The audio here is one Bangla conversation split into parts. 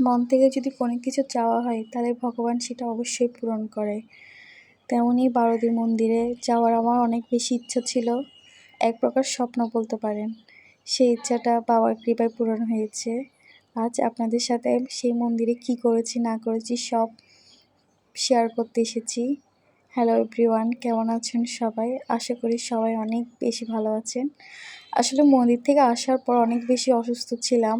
মন থেকে যদি কোনো কিছু চাওয়া হয়, তাহলে ভগবান সেটা অবশ্যই পূরণ করে। তেমনই বারোদি মন্দিরে যাওয়ার আমার অনেক বেশি ইচ্ছা ছিল। এক প্রকার স্বপ্ন বলতে পারেন। সেই ইচ্ছাটা বাবার কৃপায় পূরণ হয়েছে। আজ আপনাদের সাথে সেই মন্দিরে কি করেছি, না করেছি সব শেয়ার করতে এসেছি। হ্যালো এভরিওয়ান কেমন আছেন সবাই? আশা করি সবাই অনেক বেশি ভালো আছেন। আসলে মন্দির থেকে আসার পর অনেক বেশি অসুস্থ ছিলাম।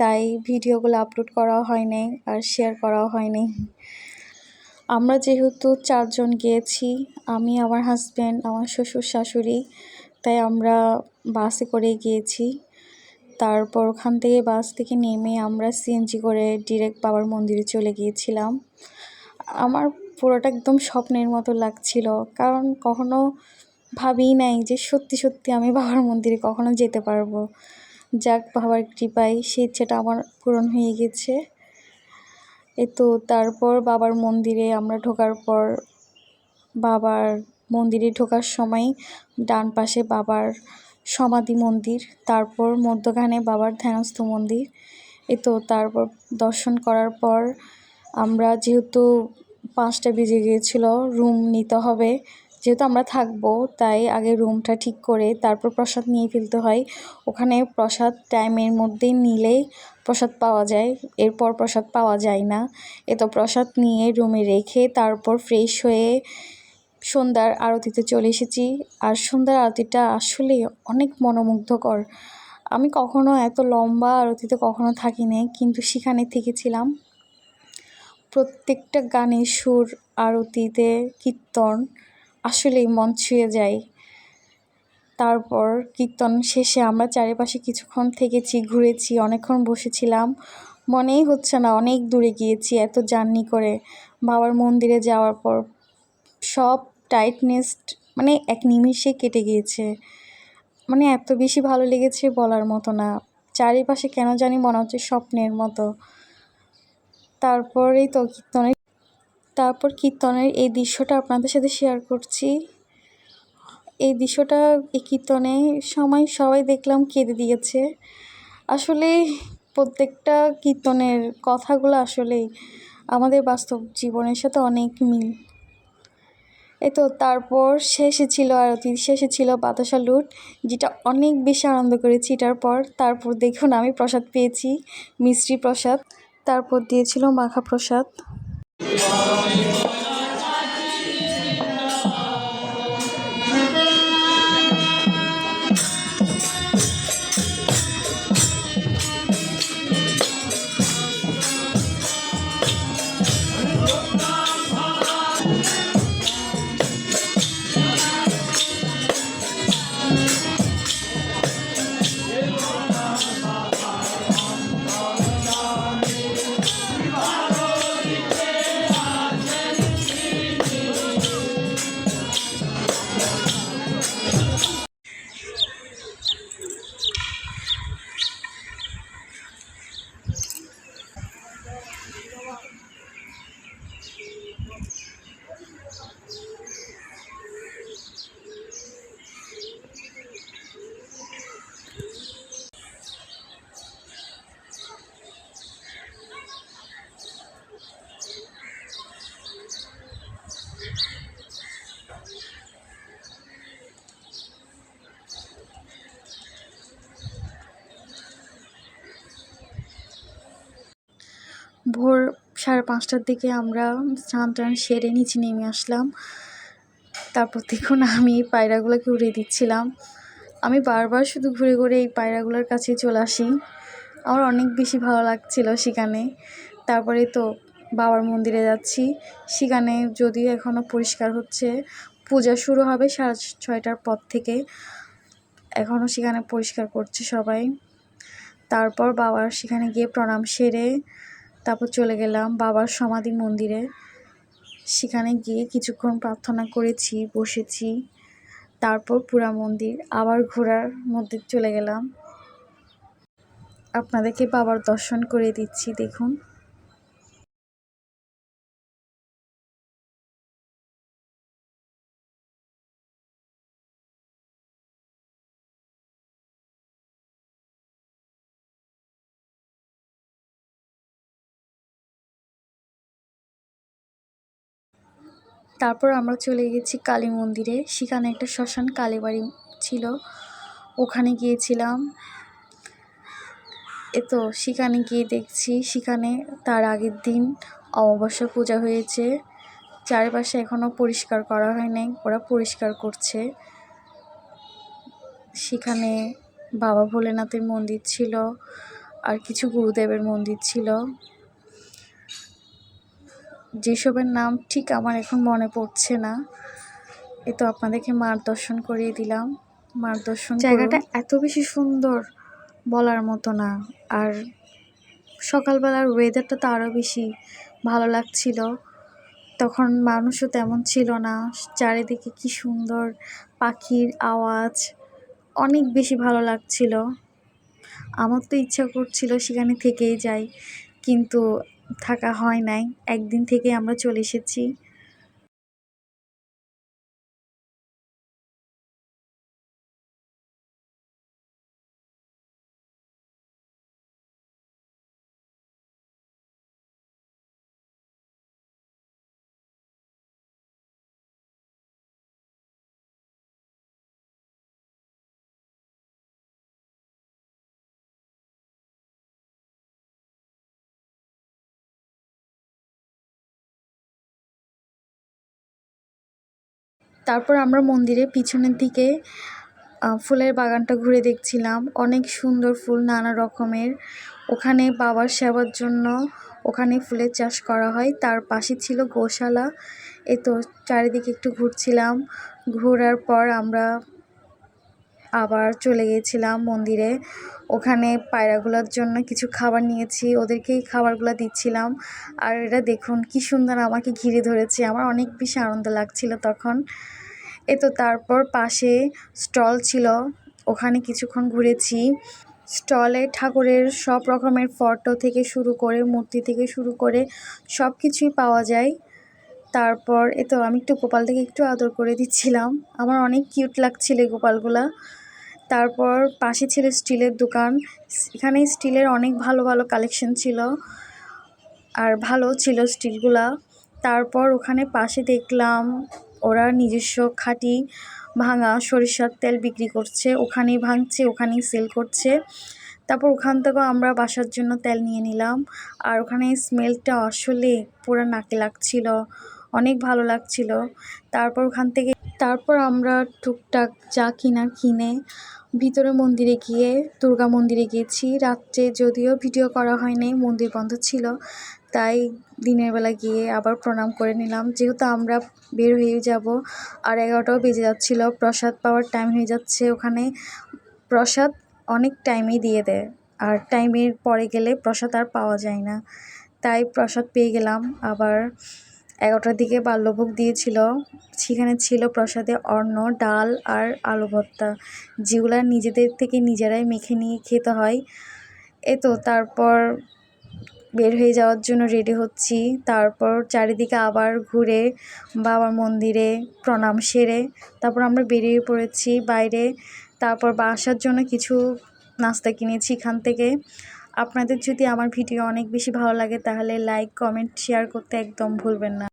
তাই ভিডিওগুলো আপলোড করাও হয়নি আর শেয়ার করাও হয়নি। আমরা যেহেতু চারজন গিয়েছি, আমি, আমার হাজব্যান্ড আমার শ্বশুর শাশুড়ি, তাই আমরা বাসে করে গিয়েছি। তারপর ওখান থেকে বাস থেকে নেমে আমরা সিএনজি করে ডিরেক্ট বাবার মন্দিরে চলে গিয়েছিলাম। আমার পুরোটা একদম স্বপ্নের মতো লাগছিল, কারণ কখনো ভাবিই নাই যে সত্যি সত্যি আমি বাবার মন্দিরে কখনো যেতে পারব। যাক, বাবার কৃপায় সেই ইচ্ছেটা আমার পূরণ হয়ে গেছে। এ তো তারপর বাবার মন্দিরে আমরা ঢোকার পর বাবার মন্দিরে ঢোকার সময় ডান পাশে বাবার সমাধি মন্দির, তারপর মধ্যখানে বাবার ধ্যানস্থ মন্দির। এ তো তারপর দর্শন করার পর আমরা যেহেতু পাঁচটা বেজে গিয়েছিল, রুম নিতে হবে। যেহেতু আমরা থাকব, তাই আগে রুমটা ঠিক করে তারপর প্রসাদ নিয়ে ফেলতে হয়। ওখানে প্রসাদ টাইমের মধ্যেই নিলেই প্রসাদ পাওয়া যায়, এরপর প্রসাদ পাওয়া যায় না। এ তো প্রসাদ নিয়ে রুমে রেখে তারপর ফ্রেশ হয়ে সন্ধ্যার আরতিতে চলে এসেছি। আর সন্ধ্যার আরতিটা আসলে অনেক মনোমুগ্ধকর। আমি কখনো এত লম্বা আরতিতে কখনো থাকিনি, কিন্তু সেখানে থেকেছিলাম। প্রত্যেকটা গানের সুর, আরতিতে কীর্তন আসলেই মন ছুঁয়ে যায় তারপর কীর্তন শেষে আমরা চারিপাশে কিছুক্ষণ থেকেছি, ঘুরেছি, অনেকক্ষণ বসেছিলাম। মনেই হচ্ছে না, অনেক দূরে গিয়েছি এত জার্নি করে। বাবার মন্দিরে যাওয়ার পর সব টাইটনেস মানে এক নিমিষে কেটে গিয়েছে। মানে এত বেশি ভালো লেগেছে বলার মতো না। চারিপাশে কেন জানি মনে হচ্ছে স্বপ্নের মতো। তারপরেই তো কীর্তনের তারপর কীর্তনের এই দৃশ্যটা আপনাদের সাথে শেয়ার করছি। এই দৃশ্যটা, এই কীর্তনে সময় সবাই দেখলাম কেঁদে দিয়েছে। আসলে প্রত্যেকটা কীর্তনের কথাগুলো আসলেই আমাদের বাস্তব জীবনের সাথে অনেক মিল। এই তো, তারপর শেষে ছিল আরতি, শেষে ছিল বাতাসা লুট, যেটা অনেক বেশি আনন্দ করেছি এটার পর। তারপর দেখুন আমি প্রসাদ পেয়েছি, মিষ্টি প্রসাদ, তারপর দিয়েছিল মাখা প্রসাদ। Thank you. ভোর সাড়ে পাঁচটার দিকে আমরা স্নান টান সেরে নিচে নেমে আসলাম। তারপর দেখুন আমি পায়রাগুলোকে উড়িয়ে দিচ্ছিলাম। আমি বারবার শুধু ঘুরে ঘুরে এই পায়রাগুলোর কাছেই চলে আসি। আমার অনেক বেশি ভালো লাগছিল সেখানে। তারপরে তো বাবার মন্দিরে যাচ্ছি। সেখানে যদিও এখনও পরিষ্কার হচ্ছে, পূজা শুরু হবে সাড়ে ছয়টার পর থেকে। এখনও সেখানে পরিষ্কার করছে সবাই। তারপর বাবার সেখানে গিয়ে প্রণাম সেরে তারপর চলে গেলাম বাবার সমাধি মন্দিরে। সেখানে গিয়ে কিছুক্ষণ প্রার্থনা করেছি, বসেছি। তারপর পুরা মন্দির আবার ঘোরার মধ্যে চলে গেলাম। আপনাদেরকে বাবার দর্শন করে দিচ্ছি, দেখুন। তারপর আমরা চলে গেছি কালী মন্দিরে। সেখানে একটা শ্মশান কালীবাড়ি ছিল। ওখানে গিয়েছিলাম। এ তো সেখানে গিয়ে দেখছি, সেখানে তার আগের দিন অমাবস্যা পূজা হয়েছে। চারিপাশে এখনও পরিষ্কার করা হয় নাই ওরা পরিষ্কার করছে। সেখানে বাবা ভোলেনাথের মন্দির ছিল, আর কিছু গুরুদেবের মন্দির ছিল। যেসবের নাম ঠিক আমার এখন মনে পড়ছে না, এ তো আপনাদেরকে মার দর্শন করিয়ে দিলাম। মার দর্শন জায়গাটা এত বেশি সুন্দর বলার মতো না, আর সকালবেলার ওয়েদারটা তো আরও বেশি ভালো লাগছিল। তখন মানুষও তেমন ছিল না, চারিদিকে কি সুন্দর পাখির আওয়াজ, অনেক বেশি ভালো লাগছিল। আমার তো ইচ্ছা করছিল সেখানে থেকেই যাই, কিন্তু থাকা হয় নাই। একদিন থেকে আমরা চলে এসেছি। তারপর আমরা মন্দিরের পিছনের দিকে ফুলের বাগানটা ঘুরে দেখছিলাম। অনেক সুন্দর ফুল, নানা রকমের। ওখানে বাবার সেবার জন্য ওখানে ফুলের চাষ করা হয়। তার পাশে ছিল গোশালা। এ তো চারিদিকে একটু ঘুরছিলাম। ঘোরার পর আমরা আবার চলে গিয়েছিলাম মন্দিরে। ওখানে পায়রাগুলোর জন্য কিছু খাবার নিয়েছি। ওদেরকেই খাবারগুলো দিচ্ছিলাম। আর এটা দেখুন, কি সুন্দর আমাকে ঘিরে ধরেছে। আমার অনেক বেশি আনন্দ লাগছিল তখন। এ তো তারপর পাশে স্টল ছিল, ওখানে কিছুক্ষণ ঘুরেছি। স্টলে ঠাকুরের সব রকমের ফটো থেকে শুরু করে, মূর্তি থেকে শুরু করে সব কিছুই পাওয়া যায়। তারপর এ তো আমি একটু গোপাল থেকে একটু আদর করে দিচ্ছিলাম। আমার অনেক কিউট লাগছিল গোপালগুলা। তারপর পাশে ছিল স্টিলের দোকান। এখানে স্টিলের অনেক ভালো ভালো কালেকশন ছিল আর ভালো ছিল স্টিলগুলা। তারপর ওখানে পাশে দেখলাম ওরা নিজস্ব খাঁটি ভাঙা সরিষার তেল বিক্রি করছে, ওখানেই ভাঙছে, ওখানেই সেল করছে। তারপর ওখান থেকেও আমরা বাসার জন্য তেল নিয়ে নিলাম। আর ওখানে স্মেলটা আসলে পুরো নাকে লাগছিল, অনেক ভালো লাগছিল। তারপর ওখান থেকে তারপর আমরা টুকটাক যা কিনা কিনে ভিতরে মন্দিরে গিয়ে, দুর্গা মন্দিরে গিয়েছি রাত্রে যদিও ভিডিও করা হয়নি, মন্দির বন্ধ ছিল। তাই দিনের বেলা গিয়ে আবার প্রণাম করে নিলাম। যেহেতু আমরা বের হয়ে যাব, আর এগারোটাও বেজে যাচ্ছিল, প্রসাদ পাওয়ার টাইম হয়ে যাচ্ছে ওখানে। প্রসাদ অনেক টাইমেই দিয়ে দেয়, আর টাইমের পরে গেলে প্রসাদ আর পাওয়া যায় না। তাই প্রসাদ পেয়ে গেলাম। আবার এগারোটার দিকে বাল্যভোগ দিয়েছিল, সেখানে ছিল প্রসাদে অন্ন, ডাল আর আলু ভর্তা। যেগুলা নিজেদের থেকে নিজেরাই মেখে নিয়ে খেতে হয়। এ তো তারপর বের হয়ে যাওয়ার জন্য রেডি হচ্ছি। তারপর চারিদিকে আবার ঘুরে বাবার মন্দিরে প্রণাম সেরে তারপর আমরা বেরিয়ে পড়েছি বাইরে। তারপর বাসার জন্য কিছু নাস্তা কিনেছি এখান থেকে। আপনাদের যদি আমার ভিডিও অনেক বেশি ভালো লাগে তাহলে লাইক কমেন্ট শেয়ার করতে একদম ভুলবেন না।